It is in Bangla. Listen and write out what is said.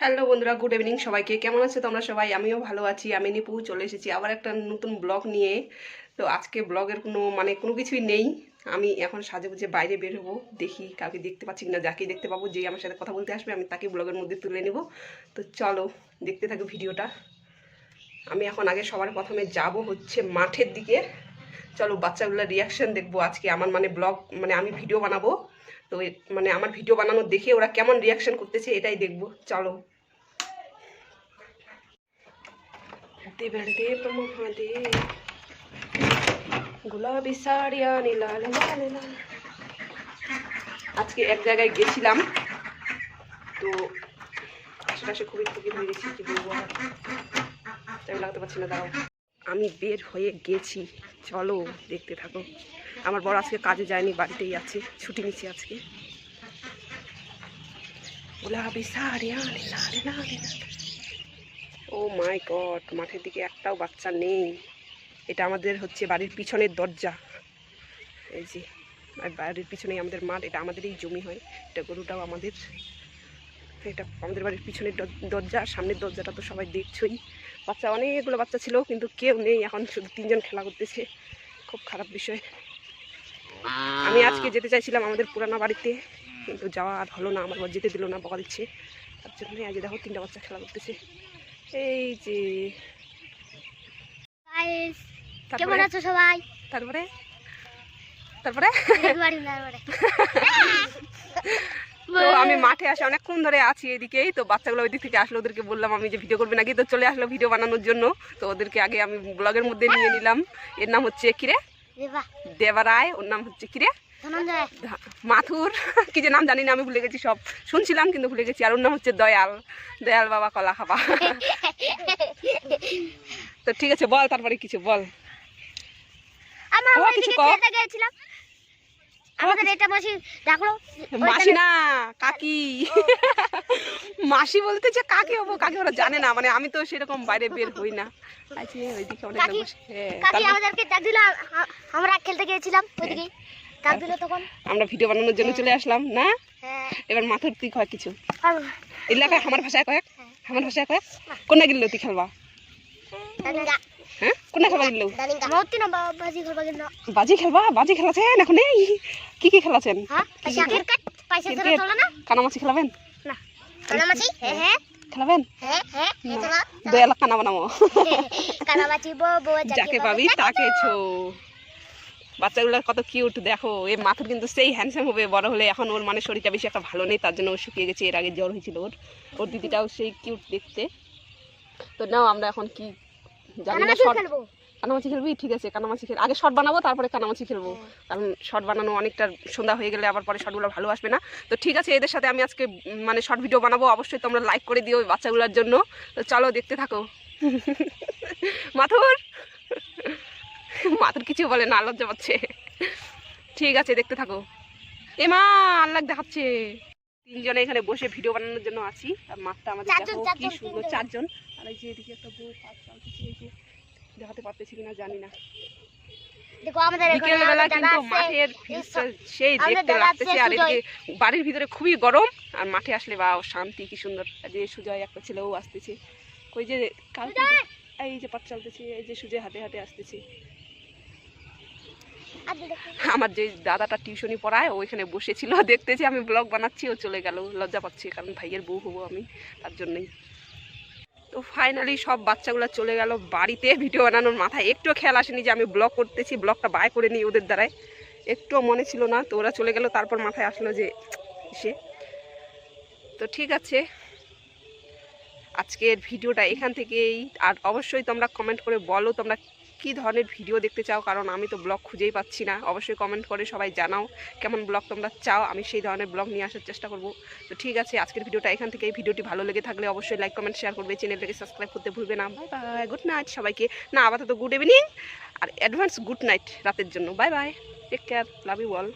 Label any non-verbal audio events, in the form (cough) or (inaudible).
হ্যালো বন্ধুরা, গুড ইভিনিং সবাইকে। কেমন আছো তোমরা সবাই? আমিও ভালো আছি, আমি নিপু, চলে এসেছি আবার একটা নতুন ব্লগ নিয়ে। তো আজকে ব্লগের কোনো মানে কোনো কিছুই নেই। আমি এখন সাজে গুজে বাইরে বের হব, দেখি কাউকে দেখতে পাচ্ছি কিনা যাকে দেখতে পাবো, যেই আমার সাথে কথা বলতে আসবে, আমি তাকে ব্লগের মধ্যে তুলে নেব। তো চলো, দেখতে থাকো ভিডিওটা। আমি এখন আগে সবার প্রথমে যাব হচ্ছে মাঠের দিকে। চলো বাচ্চাগুলোর রিয়াকশান দেখব আজকে। আমার মানে ব্লগ মানে আমি ভিডিও বানাবো। তো মানে আমার ভিডিও বানানো দেখে ওরা কেমন রিয়াকশন করতেছে এটাই দেখব। চলো। গোলাপি সাড়িয়া লাল আজকে এক জায়গায় গেছিলাম। তো আশেপাশে খুবই খুবই হয়ে গেছি, কি বলব লাগতে পারছি না, দাঁড়াও। আমি বের হয়ে গেছি। চলো দেখতে থাকো। আমার বড় আজকে কাজে যায়নি, বাড়িতেই আছে, ছুটি নিচ্ছি আজকে। ও মাই গড, মাঠের দিকে একটাও বাচ্চা নেই। এটা আমাদের হচ্ছে বাড়ির পিছনের দরজা। এই যে বাড়ির পিছনেই আমাদের মাঠ, এটা আমাদেরই জমি হয়। এটা গরুটাও আমাদের। এটা আমাদের বাড়ির পিছনের দর- দরজা, সামনের দরজাটা তো সবাই দেখছই। বাচ্চা অনেকগুলো বাচ্চা ছিল কিন্তু কেউ নেই। এখন শুধু তিনজন খেলা করতেছে। খুব খারাপ বিষয়। আমি আজকে যেতে চাইছিলাম আমাদের পুরানো বাড়িতে কিন্তু যাওয়া আর হলো না। আমার যেতে দিল না বকা দিচ্ছে। তার জন্যই আজ দেখো তিনটা বাচ্চা খেলা করতেছে। এই যে কেমন আছো সবাই? তারপরে? তারপরে? তারপরে (laughs) তো আমি মাঠে আসে অনেকক্ষণ ধরে আছি এদিকেই তো বাচ্চাগুলো ওই দিক থেকে আসলো ওদেরকে বললাম আমি যে ভিডিও করবে নাকি? তো চলে আসলো ভিডিও বানানোর জন্য। তো ওদেরকে আগে আমি ব্লগের মধ্যে নিয়ে নিলাম। এর নাম হচ্ছে কিরে? দেবা। দেবারায় ওর নাম হচ্ছে কিরে? মাথুর। (laughs) কি যে নাম জানি না আমি ভুলে গেছি সব। শুনছিলাম কিন্তু ভুলে গেছি। আর ওর নাম হচ্ছে দয়াল। দয়াল বাবা কলা খাবা। (laughs) তো ঠিক আছে বল তারপরে কিছু বল। আমরা কিছু গেছিলাম আমাদের এটা মাসি ডাকলো মাসি না কাকি। মাসি বলতে যে কাকি হব কাকি ওরা জানে না মানে আমি তো সেরকম বাইরে বের হই না। আছে ওইদিকে অনেক কাকি-। হ্যাঁ, আমাদেরকে ডাক দিল আমরা খেলতে গিয়েছিলাম ওইদিকে। ডাক দিল তখন। আমরা ভিডিও বানানোর জন্য চলে আসলাম না? হ্যাঁ। এবার মাথার তুই কয় কিছু। এলাকায় আমার ভাষায় কয়েক? হ্যাঁ। আমার ভাষায় কয়েক? কোনটা গিল্লো তুই খেলবা? হ্যাঁ কোনটা খেলবা গিল্লো না বাজি বাজি খেলবা বাজি খেলাছেন এখন এই কি কি খেলাছেন? হ্যাঁ কানামাছি খেলাবেন? না। কানামাছি? হ্যাঁ হ্যাঁ। খেলাবেন? হ্যাঁ দয়ালা কানা বানাবো কানামাছি যাকে পাবি তাকে ছো। বাচ্চাগুলো কত কিউট দেখো এ মাথার কিন্তু সেই হ্যান্ডসাম হবে বড় হলে এখন ওর মানে শরীরটা বেশি একটা ভালো নেই তার জন্য ও শুকিয়ে গেছে এর আগে জ্বর হয়েছিল ওর। ওর দিদিটাও সেই কিউট দেখতে। তো নাও আমরা এখন কি জানি না শর্ট কানামাছি খেলবি? ঠিক আছে কানামাছি খেল আগে শর্ট বানাবো তারপরে কানামাছি খেলব। কারণ শর্ট বানানো অনেকটা সন্ধ্যা হয়ে গেলে আবার পরে শর্টগুলো ভালো আসবে না। তো ঠিক আছে এদের সাথে আমি আজকে মানে শর্ট ভিডিও বানাবো। অবশ্যই তোমরা লাইক করে দিও বাচ্চাগুলোর জন্য। তো চলো দেখতে থাকো। মাথুর! মাথুর কিছু বলে না লজ্জা পাচ্ছে। ঠিক আছে দেখতে থাকো। এমা আল্লাহ দেখাচ্ছে। তিনজনে এখানে বসে ভিডিও বানানোর জন্য আছি। আর মাঠটা আমাদের দেখো কি সুন্দর চারজন। আর এই যে এদিকে একটা বউ পাঁচ এই যে দেখাতে পারতেছি কিনা জানি না। বাড়ির ভিতরে খুবই গরম আর মাঠে আসলে বা শান্তি কি সুন্দর। যে সুজয় একটা ছেলেও আসতেছে। ওই যে কাল এই যে পাট চলতেছে এই যে সুজয় হাতে হাতে আসতেছে। আমার যে দাদাটা টিউশনি পড়ায়, ও এখানে বসেছিল দেখতেছি আমি ব্লগ বানাচ্ছি, ও চলে গেল, লজ্জা পাচ্ছি, কারণ ভাইয়ের বউ হব আমি, তার জন্যই। তো ফাইনালি সব বাচ্চাগুলো চলে গেল বাড়িতে ভিডিও বানানোর মাথায়। একটু খেয়াল আসেনি যে আমি ব্লগ করতেছি ব্লগটা বাই করে নিই ওদের দ্বারাই একটুও মনে ছিল না, তো ওরা চলে গেল, তারপর মাথায় আসলো যে, সে। তো ঠিক আছে, আজকের ভিডিওটা এখান থেকেই। আর অবশ্যই তোমরা কমেন্ট করে বলো তোমরা কী ধরনের ভিডিও দেখতে চাও? কারণ আমি তো ব্লগ খুঁজেই পাচ্ছি না। অবশ্যই কমেন্ট করে সবাই জানাও কেমন ব্লগ তোমরা চাও। আমি সেই ধরনের ব্লগ নিয়ে আসার চেষ্টা করব। তো ঠিক আছে, আজকের ভিডিওটা এখান থেকে এই ভিডিওটি ভালো লেগে থাকলে অবশ্যই লাইক কমেন্ট শেয়ার করবে। চ্যানেলটাকে সাবস্ক্রাইব করতে ভুলবে না। বাই বাই গুড নাইট সবাইকে। না, আপাতত গুড ইভিনিং আর অ্যাডভান্স গুড নাইট রাতের জন্য। Bye bye take care love you all